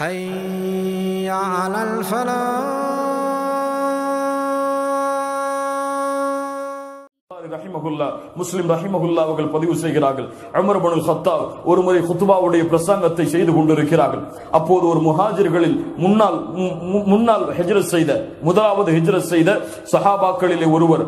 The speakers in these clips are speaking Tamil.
حي على الفلاح ரஹிமகுல்லா முஸ்லிம் ரஹிமகுல்லா அவர்கள் பதிவு செய்கிறார்கள் அமர் பனுல் ஹத்தாப் ஒரு முறை குத்துபாவுடைய பிரசங்கத்தை செய்து கொண்டிருக்கிறார்கள் அப்போது ஒரு முஹாஜிர்களில் முன்னாள் மு- மு- முன்னாள் ஹிஜ்ரத் செய்த முதலாவது ஹிஜ்ரத் செய்த சஹாபாக்களிலே ஒருவர்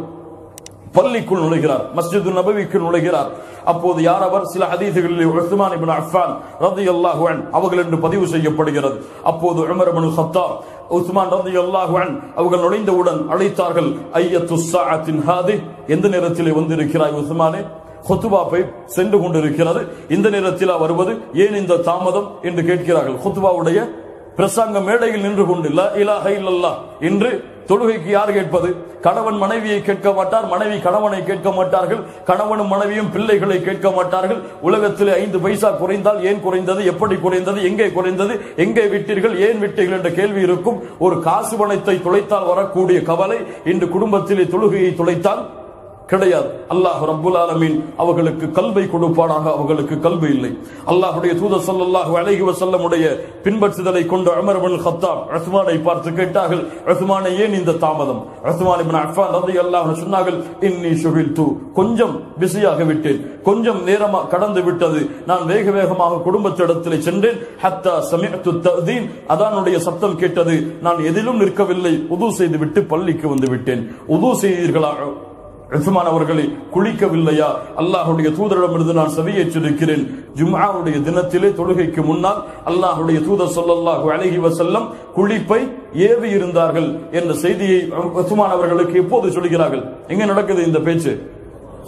பள்ளிக்குள் நுழைகிறார். மஸ்ஜிது நபவிக்கு நுழைகிறார். அப்போது யார் அவர்? சில ஹதீதுகளில் உஸ்மான் இபின் அஃபான் ரலியல்லாஹு அன் அவர்கள் என்று பதிவு செய்யப்படுகிறது. அப்போது உமர் இப்னு கத்தாப் உஸ்மான் ரலியல்லாஹு அன் அவர்கள் நுழைந்தவுடன் அழைத்தார்கள் ஐயத்து ஸாஅத்தின் ஹாதி எந்த நேரத்திலே வந்திருக்கிறாய் உஸ்மானே? ஹுத்துபாப்பை சென்று கொண்டிருக்கிறது. இந்த நேரத்தில் வருவது ஏன் இந்த தாமதம் என்று கேட்கிறார்கள். ஹொத்துபாவுடைய பிரசங்க மேடையில் நின்று கொண்டு இல்லா இலாஹ இல்லல்லாஹ் என்று தொழுகைக்கு யார் கேட்பது? கணவன் மனைவியை கேட்க மாட்டார் மனைவி கணவனை கேட்க மாட்டார்கள் கணவனும் மனைவியும் பிள்ளைகளை கேட்க மாட்டார்கள். உலகத்தில் ஐந்து பைசா குறைந்தால் ஏன் குறைந்தது? எப்படி குறைந்தது? எங்கே குறைந்தது? எங்கே விட்டீர்கள்? ஏன் விட்டீர்கள் என்ற கேள்வி இருக்கும். ஒரு காசு பணத்தை துளைத்தால் வரக்கூடிய கவலை இன்று குடும்பத்திலே தொழுகையை துளைத்தால் கிடையாது. அல்லாஹ் ரப்புல் ஆலமீன் அவர்களுக்கு கல்வை கொடுப்பானாக அவர்களுக்கு கல்வி இல்லை. அல்லாஹுடைய தூதர் ஸல்லல்லாஹு அழகி வசல்லமுடைய பின்பற்றுதலை கொண்டு அமர் பின் ஹத்தாப் ரஸ்மானை பார்த்து கேட்டார்கள் ரஸ்மானை ஏன் இந்த தாமதம்? ரஸ்மான் இப்னு அஃபான் ரலியல்லாஹு அல்லாஹ் சொன்னார்கள் இன்னி ஷுகில்து கொஞ்சம் பிஸியாக விட்டேன். கொஞ்சம் நேரமாக கடந்து விட்டது. நான் வேக வேகமாக குடும்பத்திடத்தில் சென்றேன். ஹத்தா சமீத்து ததீன் அதானுடைய சத்தம் கேட்டது. நான் எதிலும் நிற்கவில்லை. உது செய்து விட்டு பள்ளிக்கு வந்து விட்டேன். உது செய்தீர்களா? உஸ்மான் அவர்களை குளிக்கவில்லையா? அல்லாஹுடைய தூதரிடமிருந்து நான் செவியேற்றிருக்கிறேன் ஜும்ஆவுடைய தினத்திலே தொழுகைக்கு முன்னால் அல்லாஹுடைய தூதர் சொல்லல்லாஹு அழகி வசல்லம் குளிப்பை ஏவி இருந்தார்கள் என்ற செய்தியை உஸ்மான் அவர்களுக்கு எப்போது சொல்கிறார்கள் எங்க நடக்குது இந்த பேச்சு?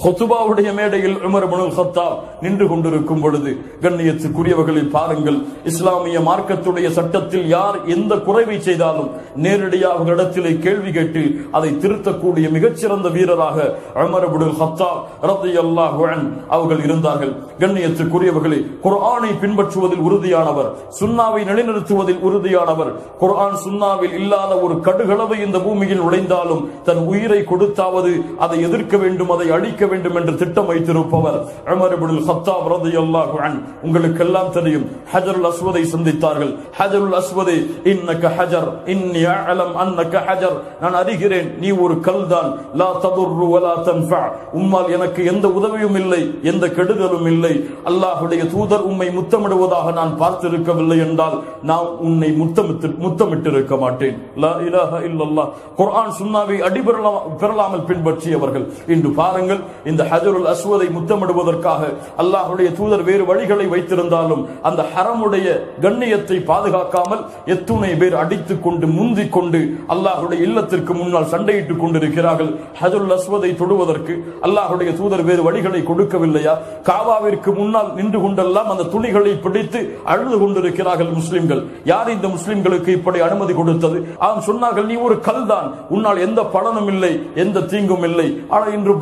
ஹொத்துபாவுடைய மேடையில் உமர் இப்னு கத்தாப் நின்று கொண்டிருக்கும் பொழுது கண்ணியத்துக்குரியவர்களை பாருங்கள் இஸ்லாமிய மார்க்கத்துடைய சட்டத்தில் யார் எந்த குறைவை செய்தாலும் நேரடியாக இடத்திலே கேள்வி கேட்டு அதை திருத்தக்கூடிய மிகச்சிறந்த வீரராக உமர் அபுல் கத்தாப் ரத்தி அல்லாஹ் அவர்கள் இருந்தார்கள். கண்ணியத்துக்குரியவர்களை குர்ஆனை பின்பற்றுவதில் உறுதியானவர் சுன்னாவை நிலைநிறுத்துவதில் உறுதியானவர் குர்ஆன் சுன்னாவில் இல்லாத ஒரு கடுகளவு இந்த பூமியில் நுழைந்தாலும் தன் உயிரை கொடுத்தாவது அதை எதிர்க்க வேண்டும் அதை அழிக்க வேண்டும் என்று திட்டம் வைத்திருப்பவர் உமர் ஹத்தாப் கத்தாப் ரலியல்லாஹு அன்ஹு உங்களுக்கு எல்லாம் தெரியும் ஹஜருல் அஸ்வதை சந்தித்தார்கள். ஹஜருல் அஸ்வதே இன்னக ஹஜர் இன்னி அலம் அன்னக ஹஜர். நான் அறிகிறேன் நீ ஒரு கல் தான் லா ததுர்ரு வலா தன்ஃபா. உம்மால் எனக்கு எந்த உதவியும் இல்லை எந்த கெடுதலும் இல்லை. அல்லாஹ்வுடைய தூதர் உம்மை முத்தமிடுவதாக நான் பார்த்திருக்கவில்லை என்றால் நான் உன்னை முத்தமிட்டு முத்தமிட்டிருக்க மாட்டேன். லா இலாஹ இல்லல்லாஹ். குர்ஆன் சுன்னாவை அடிபெறலாம் பெறலாமல் பின்பற்றியவர்கள். இன்று பாருங்கள் இந்த ஹஜருல் அஸ்வதை முத்தமிடுவதற்காக அல்லாஹுடைய தூதர் வேறு வழிகளை வைத்திருந்தாலும் அந்த ஹரமுடைய கண்ணியத்தை பாதுகாக்காமல் எத்துணை பேர் அடித்துக் கொண்டு முந்திக் கொண்டு அல்லாஹுடைய இல்லத்திற்கு முன்னால் சண்டையிட்டுக் கொண்டிருக்கிறார்கள். ஹஜருல் அஸ்வதை தொடுவதற்கு அல்லாஹுடைய தூதர் வேறு வழிகளை கொடுக்கவில்லையா? காவாவிற்கு முன்னால் நின்று கொண்டெல்லாம் அந்த துணிகளை பிடித்து அழுது கொண்டிருக்கிறார்கள் முஸ்லிம்கள். யார் இந்த முஸ்லிம்களுக்கு இப்படி அனுமதி கொடுத்தது? அவன் சொன்னார்கள் நீ ஒரு கல் தான் உன்னால் எந்த பலனும் இல்லை எந்த தீங்கும் இல்லை. ஆனால் இன்று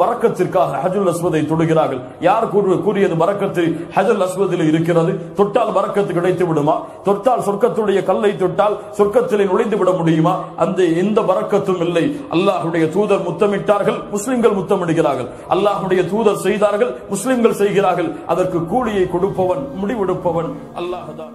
பறக்கத்திற்காக ஹஜுல் அஸ்வதை தொடுகிறார்கள். யார் கூறியது பறக்கத்து ஹஜல் அஸ்வதில் இருக்கிறது? தொட்டால் பறக்கத்து கிடைத்து விடுமா? தொட்டால் சொர்க்கத்துடைய கல்லை தொட்டால் சொர்க்கத்திலே நுழைந்து விட முடியுமா? அந்த எந்த பறக்கத்தும் இல்லை. அல்லாஹுடைய தூதர் முத்தமிட்டார்கள் முஸ்லிம்கள் முத்தமிடுகிறார்கள். அல்லாஹுடைய தூதர் செய்தார்கள் முஸ்லிம்கள் செய்கிறார்கள். அதற்கு கூலியை கொடுப்பவன் முடிவெடுப்பவன் அல்லாஹ் தான்.